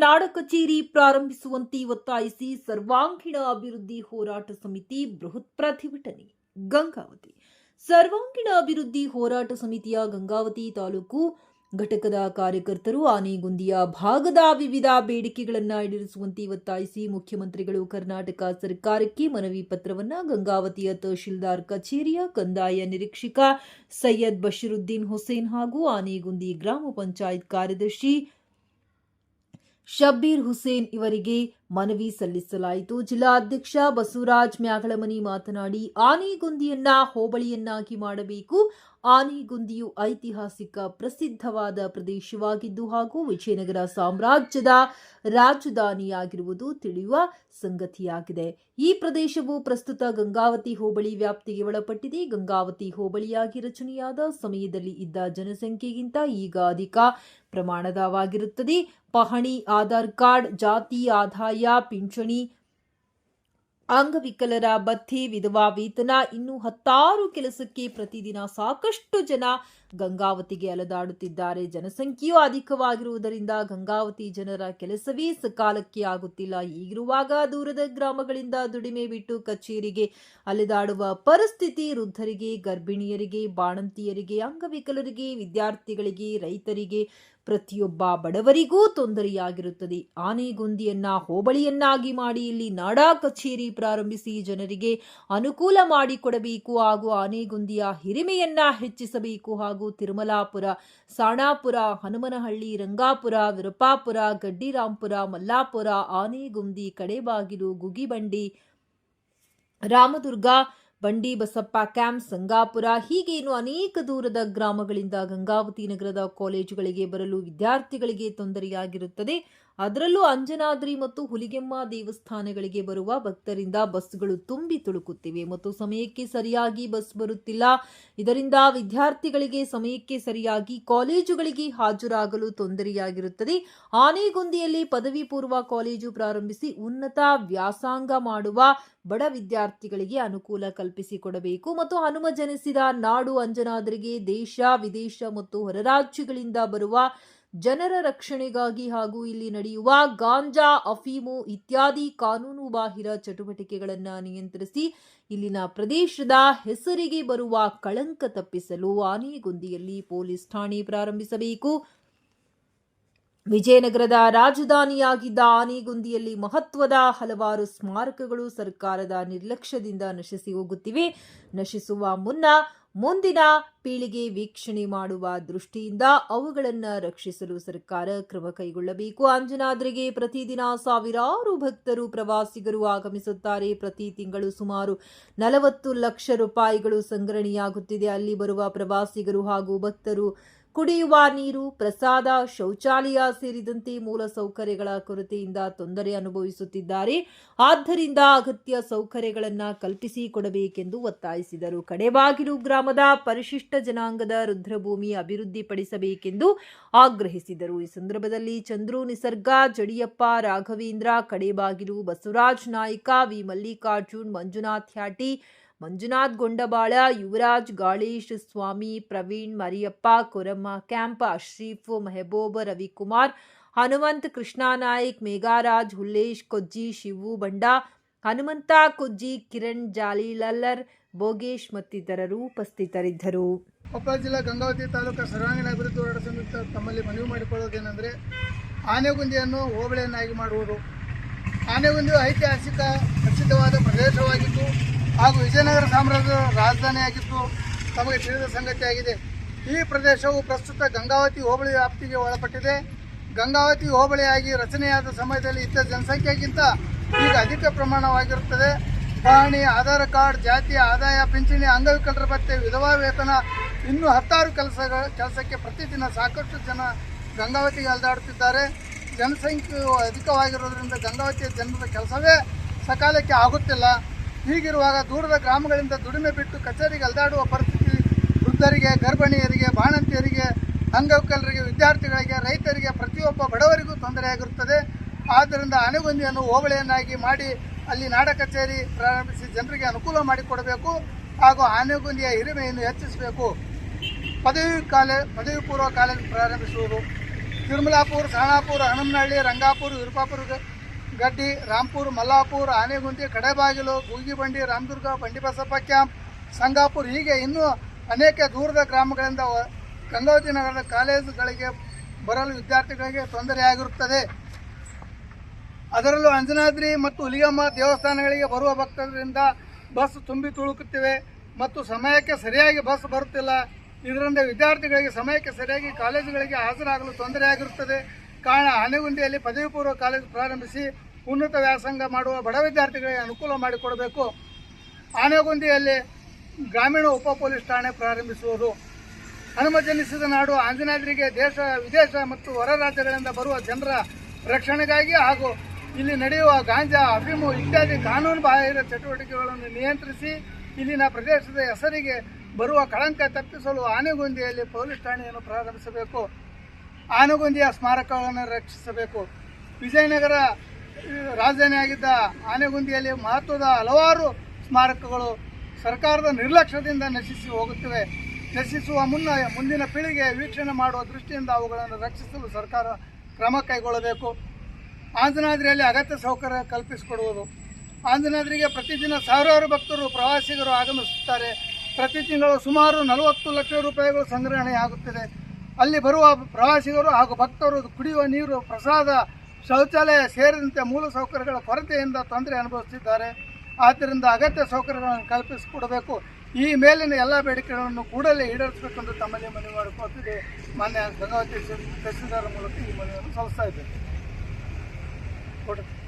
ಕಚೇರಿ ಪ್ರಾರಂಭಿಸುವಂತೆ ಒತ್ತಾಯಿಸಿ ಸರ್ವಾಂಗೀಣ ಅಭಿವೃದ್ಧಿ ಹೋರಾಟ ಸಮಿತಿ ಬೃಹತ್ ಪ್ರತಿಭಟನೆ. ಗಂಗಾವತಿ. ಸರ್ವಾಂಗೀಣ ಅಭಿವೃದ್ಧಿ ಹೋರಾಟ ಸಮಿತಿಯ ಗಂಗಾವತಿ ತಾಲೂಕು ಘಟಕದ ಕಾರ್ಯಕರ್ತರು ಆನೆಗುಂದಿಯ ಭಾಗದ ವಿವಿಧ ಬೇಡಿಕೆಗಳನ್ನು ಈಡೇರಿಸುವಂತೆ ಒತ್ತಾಯಿಸಿ ಮುಖ್ಯಮಂತ್ರಿಗಳು ಕರ್ನಾಟಕ ಸರ್ಕಾರಕ್ಕೆ ಮನವಿ ಪತ್ರವನ್ನು ಗಂಗಾವತಿಯ ತಹಶೀಲ್ದಾರ್ ಕಚೇರಿಯ ಕಂದಾಯ ನಿರೀಕ್ಷಕ ಸೈಯದ್ ಬಶೀರುದ್ದೀನ್ ಹುಸೇನ್ ಹಾಗೂ ಆನೆಗುಂದಿ ಗ್ರಾಮ ಪಂಚಾಯತ್ ಕಾರ್ಯದರ್ಶಿ ಶಬ್ಬೀರ್ ಹುಸೇನ್ ಇವರಿಗೆ ಮನವಿ ಸಲ್ಲಿಸಲಾಯಿತು. ಜಿಲ್ಲಾಧ್ಯಕ್ಷ ಬಸವರಾಜ್ ಮ್ಯಾಗಳಮನಿ ಮಾತನಾಡಿ ಆನೆಗೊಂದಿಯನ್ನ ಹೋಬಳಿಯನ್ನಾಗಿ ಮಾಡಬೇಕು. ಆನೆಗುಂದಿಯು ಐತಿಹಾಸಿಕ ಪ್ರಸಿದ್ಧವಾದ ಪ್ರದೇಶವಾಗಿದ್ದು ಹಾಗೂ ವಿಜಯನಗರ ಸಾಮ್ರಾಜ್ಯದ ರಾಜಧಾನಿಯಾಗಿರುವುದು ತಿಳಿಯುವ ಸಂಗತಿಯಾಗಿದೆ. ಈ ಪ್ರದೇಶವು ಪ್ರಸ್ತುತ ಗಂಗಾವತಿ ಹೋಬಳಿ ವ್ಯಾಪ್ತಿಗೆ ಒಳಪಟ್ಟಿದೆ. ಗಂಗಾವತಿ ಹೋಬಳಿಯಾಗಿ ರಚನೆಯಾದ ಸಮಯದಲ್ಲಿ ಇದ್ದ ಜನಸಂಖ್ಯೆಗಿಂತ ಈಗ ಅಧಿಕ ಪ್ರಮಾಣದವಾಗಿರುತ್ತದೆ. ಪಹಣಿ, ಆಧಾರ್ ಕಾರ್ಡ್, ಜಾತಿ, ಆದಾಯ, ಪಿಂಚಣಿ ಅಂಗವಿಕಲರ ಬತ್ತಿ ವಿಧವಾ ವೇತನ ಇನ್ನು ಹತ್ತಾರು ಕೆಲಸಕ್ಕೆ ಪ್ರತಿದಿನ ಸಾಕಷ್ಟು ಜನ ಗಂಗಾವತಿಗೆ ಅಲೆದಾಡುತ್ತಿದ್ದಾರೆ. ಜನಸಂಖ್ಯೆಯೂ ಅಧಿಕವಾಗಿರುವುದರಿಂದ ಗಂಗಾವತಿ ಜನರ ಕೆಲಸವೇ ಸಕಾಲಕ್ಕೆ ಆಗುತ್ತಿಲ್ಲ. ಈಗಿರುವಾಗ ದೂರದ ಗ್ರಾಮಗಳಿಂದ ದುಡಿಮೆ ಬಿಟ್ಟು ಕಚೇರಿಗೆ ಅಲೆದಾಡುವ ಪರಿಸ್ಥಿತಿ ವೃದ್ಧರಿಗೆ, ಗರ್ಭಿಣಿಯರಿಗೆ, ಬಾಣಂತಿಯರಿಗೆ, ಅಂಗವಿಕಲರಿಗೆ, ವಿದ್ಯಾರ್ಥಿಗಳಿಗೆ, ರೈತರಿಗೆ ಪ್ರತಿಯೊಬ್ಬ ಬಡವರಿಗೂ ತೊಂದರೆಯಾಗಿರುತ್ತದೆ. ಆನೆಗೊಂದಿಯನ್ನ ಹೋಬಳಿಯನ್ನಾಗಿ ಮಾಡಿ ಇಲ್ಲಿ ನಾಡಾ ಕಚೇರಿ ಪ್ರಾರಂಭಿಸಿ ಜನರಿಗೆ ಅನುಕೂಲ ಮಾಡಿಕೊಡಬೇಕು ಹಾಗೂ ಆನೆಗೊಂದಿಯ ಹಿರಿಮೆಯನ್ನ ಹೆಚ್ಚಿಸಬೇಕು ಹಾಗೂ ತಿರುಮಲಾಪುರ, ಸಾಣಾಪುರ, ಹನುಮನಹಳ್ಳಿ, ರಂಗಾಪುರ, ವಿರಪಾಪುರ, ಗಡ್ಡಿರಾಂಪುರ, ಮಲ್ಲಾಪುರ, ಆನೆಗುಂದಿ, ಕಡೆಬಾಗಿಲು, ಗುಗಿಬಂಡಿ, ರಾಮದುರ್ಗ ಬಂಡಿ ಬಸಪ್ಪ ಕ್ಯಾಂಪ್ ಸಂಗಾಪುರ ಹೀಗೆ ಇನ್ನು ಅನೇಕ ದೂರದ ಗ್ರಾಮಗಳಿಂದ ಗಂಗಾವತಿ ನಗರದ ಕಾಲೇಜುಗಳಿಗೆ ಬರಲು ವಿದ್ಯಾರ್ಥಿಗಳಿಗೆ ತೊಂದರೆಯಾಗಿರುತ್ತದೆ. ಅದರಲ್ಲೂ ಅಂಜನಾದ್ರಿ ಮತ್ತು ಹುಲಿಗೆಮ್ಮ ದೇವಸ್ಥಾನಗಳಿಗೆ ಬರುವ ಭಕ್ತರಿಂದ ಬಸ್ಗಳು ತುಂಬಿ ತುಳುಕುತ್ತಿವೆ. ಮತ್ತು ಸಮಯಕ್ಕೆ ಸರಿಯಾಗಿ ಬಸ್ ಬರುತ್ತಿಲ್ಲ. ಇದರಿಂದ ವಿದ್ಯಾರ್ಥಿಗಳಿಗೆ ಸಮಯಕ್ಕೆ ಸರಿಯಾಗಿ ಕಾಲೇಜುಗಳಿಗೆ ಹಾಜರಾಗಲು ತೊಂದರೆಯಾಗಿರುತ್ತದೆ. ಆನೆಗೊಂದಿಯಲ್ಲಿ ಪದವಿ ಪೂರ್ವ ಕಾಲೇಜು ಪ್ರಾರಂಭಿಸಿ ಉನ್ನತ ವ್ಯಾಸಂಗ ಮಾಡುವ ಬಡ ವಿದ್ಯಾರ್ಥಿಗಳಿಗೆ ಅನುಕೂಲ ಕಲ್ಪಿಸಿಕೊಡಬೇಕು ಮತ್ತು ಹನುಮ ಜನಿಸಿದ ನಾಡು ಅಂಜನಾದ್ರಿಗೆ ದೇಶ, ವಿದೇಶ ಮತ್ತು ಹೊರರಾಜ್ಯಗಳಿಂದ ಬರುವ ಜನರ ರಕ್ಷಣೆಗಾಗಿ ಹಾಗೂ ಇಲ್ಲಿ ನಡೆಯುವ ಗಾಂಜಾ, ಅಫೀಮು ಇತ್ಯಾದಿ ಕಾನೂನು ಬಾಹಿರ ಚಟುವಟಿಕೆಗಳನ್ನು ನಿಯಂತ್ರಿಸಿ ಇಲ್ಲಿನ ಪ್ರದೇಶದ ಹೆಸರಿಗೆ ಬರುವ ಕಳಂಕ ತಪ್ಪಿಸಲು ಆನೆಗುಂದಿಯಲ್ಲಿ ಪೊಲೀಸ್ ಠಾಣೆ ಪ್ರಾರಂಭಿಸಬೇಕು. ವಿಜಯನಗರದ ರಾಜಧಾನಿಯಾಗಿದ್ದ ಆನೆಗುಂದಿಯಲ್ಲಿ ಮಹತ್ವದ ಹಲವಾರು ಸ್ಮಾರಕಗಳು ಸರ್ಕಾರದ ನಿರ್ಲಕ್ಷ್ಯದಿಂದ ನಶಿಸಿ ಹೋಗುತ್ತಿವೆ. ನಶಿಸುವ ಮುನ್ನ ಮುಂದಿನ ಪೀಳಿಗೆ ವೀಕ್ಷಣೆ ಮಾಡುವ ದೃಷ್ಟಿಯಿಂದ ಅವುಗಳನ್ನು ರಕ್ಷಿಸಲು ಸರ್ಕಾರ ಕ್ರಮ ಕೈಗೊಳ್ಳಬೇಕು. ಅಂಜನಾದ್ರಿಗೆ ಪ್ರತಿದಿನ ಸಾವಿರಾರು ಭಕ್ತರು, ಪ್ರವಾಸಿಗರು ಆಗಮಿಸುತ್ತಾರೆ. ಪ್ರತಿ ತಿಂಗಳು ಸುಮಾರು ನಲವತ್ತು ಲಕ್ಷ ರೂಪಾಯಿಗಳು ಸಂಗ್ರಹಣೆಯಾಗುತ್ತಿದೆ. ಅಲ್ಲಿ ಬರುವ ಪ್ರವಾಸಿಗರು ಹಾಗೂ ಭಕ್ತರು ಕುಡಿಯುವ ನೀರು, ಪ್ರಸಾದ, ಶೌಚಾಲಯ ಸೇರಿದಂತೆ ಮೂಲ ಸೌಕರ್ಯಗಳ ಕೊರತೆಯಿಂದ ತೊಂದರೆ ಅನುಭವಿಸುತ್ತಿದ್ದಾರೆ. ಆದ್ದರಿಂದ ಅಗತ್ಯ ಸೌಕರ್ಯಗಳನ್ನು ಕಲ್ಪಿಸಿಕೊಡಬೇಕೆಂದು ಒತ್ತಾಯಿಸಿದರು. ಕಡೆಬಾಗಿಲು ಗ್ರಾಮದ ಪರಿಶಿಷ್ಟ ಜನಾಂಗದ ರುದ್ರಭೂಮಿ ಅಭಿವೃದ್ಧಿಪಡಿಸಬೇಕೆಂದು ಆಗ್ರಹಿಸಿದರು. ಈ ಸಂದರ್ಭದಲ್ಲಿ ಚಂದ್ರು, ನಿಸರ್ಗ, ಜಡಿಯಪ್ಪ, ರಾಘವೇಂದ್ರ, ಕಡೆಬಾಗಿಲು, ಬಸವರಾಜ್ ನಾಯ್ಕ, ವಿ. ಮಲ್ಲಿಕಾರ್ಜುನ್, ಮಂಜುನಾಥ್ ಹ್ಯಾಟಿ ಮಂಜುನಾಥ್ ಗೊಂಡಬಾಳ, ಯುವರಾಜ್ ಗಾಳೀಶ್, ಸ್ವಾಮಿ ಪ್ರವೀಣ್, ಮರಿಯಪ್ಪ, ಕೊರಮ್ಮ ಕ್ಯಾಂಪ್, ಅಶ್ರೀಫ್, ಮೆಹಬೂಬ್, ರವಿಕುಮಾರ್, ಹನುಮಂತ್ ಕೃಷ್ಣಾನಾಯ್ಕ್ ಮೇಘಾರಾಜ್, ಹುಲ್ಲೇಶ್, ಕೊಜ್ಜಿ, ಶಿವು ಬಂಡ, ಹನುಮಂತ, ಕೊಜ್ಜಿ, ಕಿರಣ್ ಜಾಲಿಲಲ್ಲರ್, ಭೋಗೇಶ್ ಮತ್ತಿತರರು ಉಪಸ್ಥಿತರಿದ್ದರು. ಕೊಪ್ಪಳ ಜಿಲ್ಲಾ ಗಂಗಾವತಿ ತಾಲೂಕು ಸರ್ವಾಂಗೀಣ ಅಭಿವೃದ್ಧಿ ಹೋರಾಟ ಸಮಿತಿ ತಮ್ಮಲ್ಲಿ ಮನವಿ ಮಾಡಿಕೊಳ್ಳೋದೇನೆಂದರೆ ಆನೆಗುಂದಿಯನ್ನು ಹೋಬಳಿಯನ್ನಾಗಿ ಮಾಡುವುದು. ಆನೆಗುಂದಿಯು ಐತಿಹಾಸಿಕ, ಪ್ರಸಿದ್ಧವಾದ ಪ್ರದೇಶವಾಗಿದ್ದು ಹಾಗೂ ವಿಜಯನಗರ ಸಾಮ್ರಾಜ್ಯದ ರಾಜಧಾನಿಯಾಗಿದ್ದು ತಮಗೆ ತಿಳಿದ ಸಂಗತಿಯಾಗಿದೆ ಈ ಪ್ರದೇಶವು ಪ್ರಸ್ತುತ ಗಂಗಾವತಿ ಹೋಬಳಿ ವ್ಯಾಪ್ತಿಗೆ ಒಳಪಟ್ಟಿದೆ. ಗಂಗಾವತಿ ಹೋಬಳಿಯಾಗಿ ರಚನೆಯಾದ ಸಮಯದಲ್ಲಿ ಇದ್ದ ಜನಸಂಖ್ಯೆಗಿಂತ ಈಗ ಅಧಿಕ ಪ್ರಮಾಣವಾಗಿರುತ್ತದೆ. ಪಹಣಿ, ಆಧಾರ್ ಕಾರ್ಡ್, ಜಾತಿ, ಆದಾಯ, ಪಿಂಚಣಿ, ಅಂಗವಿಕಲರ ಭತ್ತೆ, ವಿಧವಾ ವೇತನ, ಇನ್ನೂ ಹತ್ತಾರು ಕೆಲಸಗಳ ಕೆಲಸಕ್ಕೆ ಪ್ರತಿದಿನ ಸಾಕಷ್ಟು ಜನ ಗಂಗಾವತಿಗೆ ಅಲ್ದಾಡುತ್ತಿದ್ದಾರೆ. ಜನಸಂಖ್ಯೆಯು ಅಧಿಕವಾಗಿರೋದ್ರಿಂದ ಗಂಗಾವತಿಯ ಜನರ ಕೆಲಸವೇ ಸಕಾಲಕ್ಕೆ ಆಗುತ್ತಿಲ್ಲ. ಹೀಗಿರುವಾಗ ದೂರದ ಗ್ರಾಮಗಳಿಂದ ದುಡಿಮೆ ಬಿಟ್ಟು ಕಚೇರಿಗೆ ಅಲ್ದಾಡುವ ಪರಿಸ್ಥಿತಿ, ವೃದ್ಧರಿಗೆ, ಗರ್ಭಿಣಿಯರಿಗೆ, ಬಾಣಂತಿಯರಿಗೆ, ಅಂಗವಿಕಲರಿಗೆ, ವಿದ್ಯಾರ್ಥಿಗಳಿಗೆ, ರೈತರಿಗೆ, ಪ್ರತಿಯೊಬ್ಬ ಬಡವರಿಗೂ ತೊಂದರೆಯಾಗಿರುತ್ತದೆ ಆದ್ದರಿಂದ ಆನೆಗೊಂದಿಯನ್ನು ಹೋಬಳಿಯನ್ನಾಗಿ ಮಾಡಿ ಅಲ್ಲಿ ನಾಡ ಕಚೇರಿ ಪ್ರಾರಂಭಿಸಿ ಜನರಿಗೆ ಅನುಕೂಲ ಮಾಡಿಕೊಡಬೇಕು ಹಾಗೂ ಆನೆಗುಂದಿಯ ಹಿರಿಮೆಯನ್ನು ಹೆಚ್ಚಿಸಬೇಕು. ಪದವಿ ಕಾಲೇ, ಪದವಿ ಪೂರ್ವ ಕಾಲೇಜು ಪ್ರಾರಂಭಿಸುವುದು. ತಿರುಮಲಾಪುರ ಸಾಣಾಪುರ ಹನುಮನಹಳ್ಳಿ, ರಂಗಾಪುರ, ವಿರುಪಾಪುರ ಗ- ಗಡ್ಡಿ, ರಾಂಪುರ್, ಮಲ್ಲಾಪುರ, ಆನೆಗುಂದಿ, ಕಡೆಬಾಗಿಲು ಗೂಗಿಬಂಡಿ ರಾಮದುರ್ಗ, ಬಂಡಿಬಸಪ್ಪ ಕ್ಯಾಂಪ್, ಸಂಗಾಪುರ್ ಹೀಗೆ ಇನ್ನೂ ಅನೇಕ ದೂರದ ಗ್ರಾಮಗಳಿಂದ ಗಂಗಾವತಿ ನಗರದ ಕಾಲೇಜುಗಳಿಗೆ ಬರಲು ವಿದ್ಯಾರ್ಥಿಗಳಿಗೆ ತೊಂದರೆಯಾಗಿರುತ್ತದೆ ಅದರಲ್ಲೂ ಅಂಜನಾದ್ರಿ ಮತ್ತು ಹುಲಿಯಮ್ಮ ದೇವಸ್ಥಾನಗಳಿಗೆ ಬರುವ ಭಕ್ತರಿಂದ ಬಸ್ ತುಂಬಿ ತುಳುಕುತ್ತಿವೆ ಮತ್ತು ಸಮಯಕ್ಕೆ ಸರಿಯಾಗಿ ಬಸ್ ಬರುತ್ತಿಲ್ಲ. ಇದರಿಂದ ವಿದ್ಯಾರ್ಥಿಗಳಿಗೆ ಸಮಯಕ್ಕೆ ಸರಿಯಾಗಿ ಕಾಲೇಜುಗಳಿಗೆ ಹಾಜರಾಗಲು ತೊಂದರೆಯಾಗಿರುತ್ತದೆ ಕಾರಣ ಆನೆಗುಂದಿಯಲ್ಲಿ ಪದವಿ ಪೂರ್ವ ಕಾಲೇಜು ಪ್ರಾರಂಭಿಸಿ ಉನ್ನತ ವ್ಯಾಸಂಗ ಮಾಡುವ ಬಡ ವಿದ್ಯಾರ್ಥಿಗಳಿಗೆ ಅನುಕೂಲ ಮಾಡಿಕೊಡಬೇಕು. ಆನೆಗುಂದಿಯಲ್ಲಿ ಗ್ರಾಮೀಣ ಉಪ ಪೊಲೀಸ್ ಠಾಣೆ ಪ್ರಾರಂಭಿಸುವುದು. ಹನುಮ ಜನಿಸಿದ ನಾಡು ಆಂಜನಾದ್ರಿಗೆ ದೇಶ, ವಿದೇಶ ಮತ್ತು ಹೊರ ರಾಜ್ಯಗಳಿಂದ ಬರುವ ಜನರ ರಕ್ಷಣೆಗಾಗಿ ಹಾಗೂ ಇಲ್ಲಿ ನಡೆಯುವ ಗಾಂಜಾ ಅಫೀಮು ಇತ್ಯಾದಿ ಕಾನೂನು ಬಾಹಿರ ಚಟುವಟಿಕೆಗಳನ್ನು ನಿಯಂತ್ರಿಸಿ ಇಲ್ಲಿನ ಪ್ರದೇಶದ ಹೆಸರಿಗೆ ಬರುವ ಕಳಂಕ ತಪ್ಪಿಸಲು ಆನೆಗುಂದಿಯಲ್ಲಿ ಪೊಲೀಸ್ ಠಾಣೆಯನ್ನು ಪ್ರಾರಂಭಿಸಬೇಕು. ಆನೆಗುಂದಿಯ ಸ್ಮಾರಕಗಳನ್ನು ರಕ್ಷಿಸಬೇಕು. ವಿಜಯನಗರ ರಾಜಧಾನಿಯಾಗಿದ್ದ ಆನೆಗುಂದಿಯಲ್ಲಿ ಮಹತ್ವದ ಹಲವಾರು ಸ್ಮಾರಕಗಳು ಸರ್ಕಾರದ ನಿರ್ಲಕ್ಷ್ಯದಿಂದ ನಶಿಸಿ ಹೋಗುತ್ತಿವೆ. ನಶಿಸುವ ಮುನ್ನ ಮುಂದಿನ ಪೀಳಿಗೆ ವೀಕ್ಷಣೆ ಮಾಡುವ ದೃಷ್ಟಿಯಿಂದ ಅವುಗಳನ್ನು ರಕ್ಷಿಸಲು ಸರ್ಕಾರ ಕ್ರಮ ಕೈಗೊಳ್ಳಬೇಕು. ಆಂಜನಾದ್ರಿಯಲ್ಲಿ ಅಗತ್ಯ ಸೌಕರ್ಯ ಕಲ್ಪಿಸಿಕೊಡುವುದು. ಆಂಜನಾದ್ರಿಗೆ ಪ್ರತಿದಿನ ಸಾವಿರಾರು ಭಕ್ತರು, ಪ್ರವಾಸಿಗರು ಆಗಮಿಸುತ್ತಾರೆ. ಪ್ರತಿ ತಿಂಗಳು ಸುಮಾರು ನಲವತ್ತು ಲಕ್ಷ ರೂಪಾಯಿಗಳು ಸಂಗ್ರಹಣೆಯಾಗುತ್ತಿದೆ. ಅಲ್ಲಿ ಬರುವ ಪ್ರವಾಸಿಗರು ಹಾಗೂ ಭಕ್ತರು ಕುಡಿಯುವ ನೀರು, ಪ್ರಸಾದ ಶೌಚಾಲಯ ಸೇರಿದಂತೆ ಮೂಲ ಸೌಕರ್ಯಗಳ ಕೊರತೆಯಿಂದ ತೊಂದರೆ ಅನುಭವಿಸುತ್ತಿದ್ದಾರೆ. ಆದ್ದರಿಂದ ಅಗತ್ಯ ಸೌಕರ್ಯಗಳನ್ನು ಕಲ್ಪಿಸಿಕೊಡಬೇಕು. ಈ ಮೇಲಿನ ಎಲ್ಲ ಬೇಡಿಕೆಗಳನ್ನು ಕೂಡಲೇ ಈಡೇರಿಸಬೇಕೆಂದು ತಮ್ಮಲ್ಲಿ ಮನವಿ ಮಾಡಿಕೊಳ್ತಿದೆ. ಮಾನ್ಯ ಗಂಗಾವತಿ ತಹಸೀಲ್ದಾರ್ ಮೂಲಕ ಈ ಮನವಿಯನ್ನು ಸಲ್ಲಿಸ್ತಾ ಇದ್ದೇನೆ. ಕೊಡು.